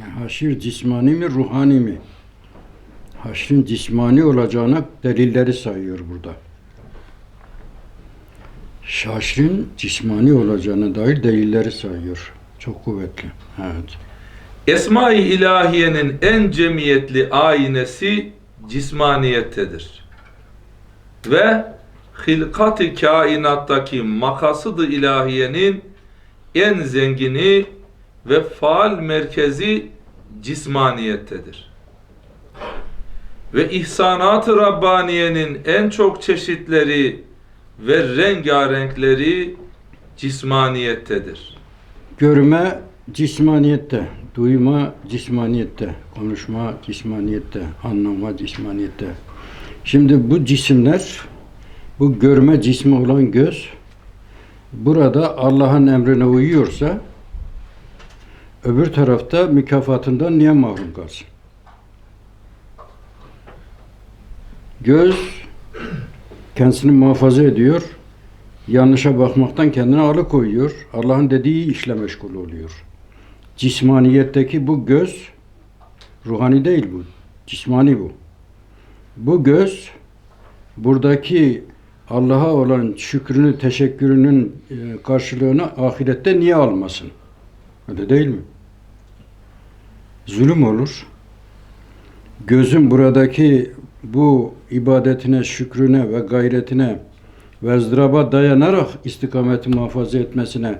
Yani haşir cismani mi, ruhani mi? Haşrin cismani olacağına delilleri sayıyor burada. Haşrin cismani olacağına dair delilleri sayıyor. Çok kuvvetli. Evet. Esma-i ilahiyenin en cemiyetli aynesi cismaniyettedir. Ve hilkat-ı kainattaki makasıd-ı ilahiyenin en zengini ve faal merkezi cismaniyettedir. Ve ihsanat-ı Rabbaniye'nin en çok çeşitleri ve rengarenkleri cismaniyettedir. Görme cismaniyette, duyma cismaniyette, konuşma cismaniyette, anlama cismaniyette. Şimdi bu cisimler, bu görme cismi olan göz, burada Allah'ın emrine uyuyorsa, öbür tarafta mükafatından niye mahrum kalsın? Göz kendisini muhafaza ediyor, yanlışa bakmaktan kendini alıkoyuyor. Allah'ın dediği işle meşgul oluyor. Cismaniyetteki bu göz, ruhani değil bu, cismani bu. Bu göz, buradaki Allah'a olan şükrünü, teşekkürünün e, karşılığını ahirette niye almasın? Öyle değil mi? Zulüm olur. Gözün buradaki bu ibadetine, şükrüne ve gayretine ve ızdıraba dayanarak istikameti muhafaza etmesine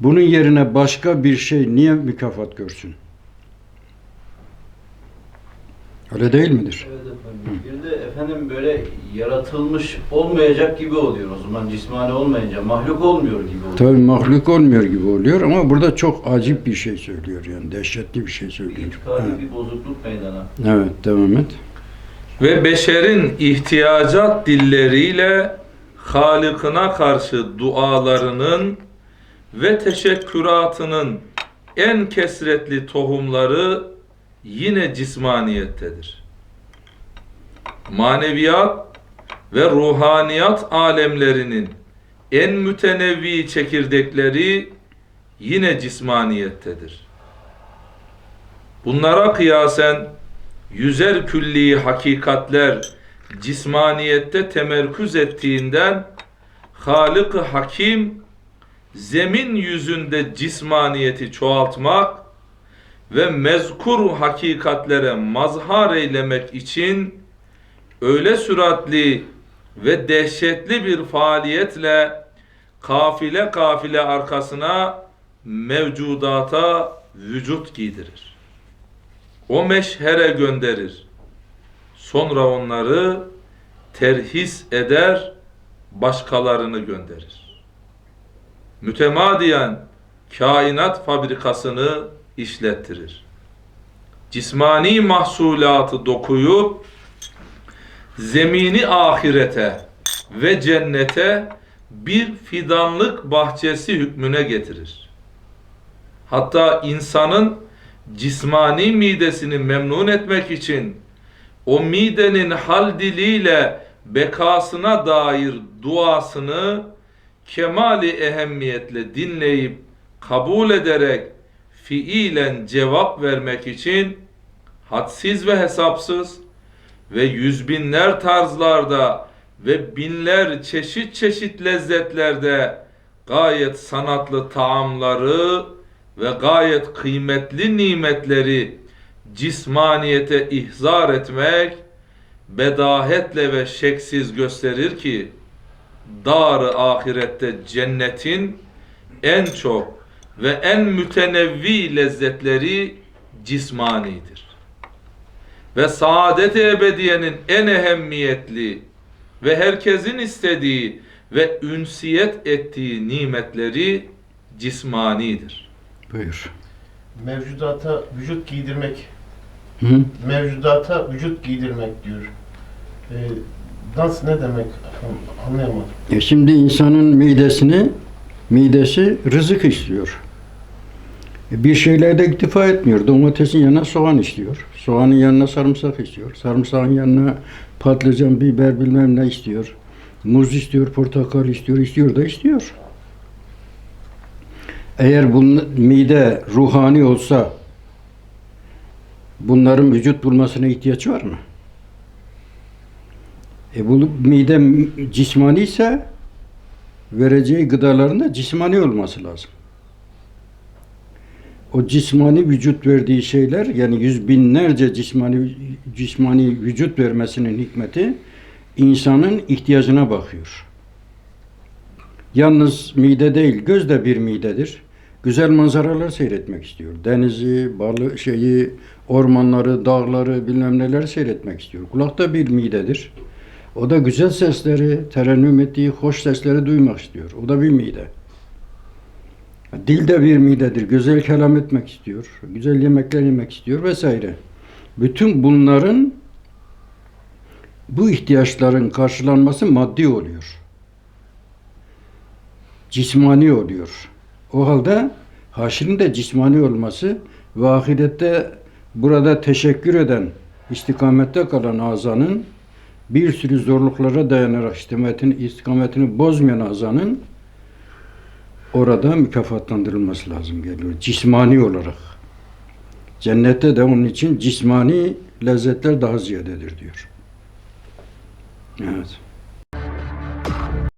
bunun yerine başka bir şey niye mükafat görsün? Öyle değil midir? Evet efendim. Bir de efendim böyle yaratılmış olmayacak gibi oluyor o zaman cismani olmayınca mahluk olmuyor gibi oluyor. Tabii mahluk olmuyor gibi oluyor ama burada çok acip bir şey söylüyor yani dehşetli bir şey söylüyor. itikadi Evet, bir bozukluk meydana. evet devam et. ve beşerin ihtiyacat dilleriyle Halık'ına karşı dualarının ve teşekküratının en kesretli tohumları yine cismaniyettedir. Maneviyat ve ruhaniyat alemlerinin en mütenevvi çekirdekleri yine cismaniyettedir. Bunlara kıyasen yüzer külli hakikatler cismaniyette temerküz ettiğinden Halık-ı Hakim zemin yüzünde cismaniyeti çoğaltmak ve mezkur hakikatlere mazhar eylemek için öyle süratli ve dehşetli bir faaliyetle kafile kafile arkasına mevcudata vücut giydirir. O meşhere gönderir. Sonra onları terhis eder, başkalarını gönderir. Mütemadiyen kainat fabrikasını işlettirir. Cismani mahsulatı dokuyup zemini ahirete ve cennete bir fidanlık bahçesi hükmüne getirir. Hatta insanın cismani midesini memnun etmek için o midenin hal diliyle bekasına dair duasını kemali ehemmiyetle dinleyip kabul ederek fiilen cevap vermek için hadsiz ve hesapsız ve yüz binler tarzlarda ve binler çeşit çeşit lezzetlerde gayet sanatlı taamları ve gayet kıymetli nimetleri cismaniyete ihzar etmek bedahetle ve şeksiz gösterir ki dar ahirette cennetin en çok ve en mütenevvi lezzetleri cismanidir. Ve saadet-i ebediyenin en ehemmiyetli ve herkesin istediği ve ünsiyet ettiği nimetleri cismanidir. Buyur. Mevcudata vücut giydirmek, Hı? mevcudata vücut giydirmek diyor. Ee, dans ne demek? Anlayamadım. E şimdi insanın midesini, midesi rızık istiyor. E bir şeylerde iktifa etmiyor. Domatesin yanına soğan istiyor. Soğanın yanına sarımsak istiyor. Sarımsağın yanına patlıcan, biber bilmem ne istiyor. Muz istiyor, portakal istiyor, istiyor da istiyor. Eğer bu mide ruhani olsa, bunların vücut bulmasına ihtiyaç var mı? E bu mide cismani ise vereceği gıdaların da cismani olması lazım. O cismani vücut verdiği şeyler yani yüz binlerce cismani cismani vücut vermesinin hikmeti insanın ihtiyacına bakıyor. Yalnız mide değil, göz de bir midedir. Güzel manzaralar seyretmek istiyor. Denizi, balı, şeyi, ormanları, dağları, bilmem neler seyretmek istiyor. Kulak da bir midedir. O da güzel sesleri, terennüm ettiği hoş sesleri duymak istiyor. O da bir mide. Dil de bir midedir. Güzel kelam etmek istiyor. Güzel yemekler yemek istiyor vesaire. Bütün bunların bu ihtiyaçların karşılanması maddi oluyor. Cismani oluyor. O halde haşirin de cismani olması ve ahirette burada teşekkür eden, istikamette kalan azanın bir sürü zorluklara dayanarak istikametini, istikametini bozmayan azanın orada mükafatlandırılması lazım geliyor. Cismani olarak. Cennette de onun için cismani lezzetler daha ziyadedir diyor. Evet.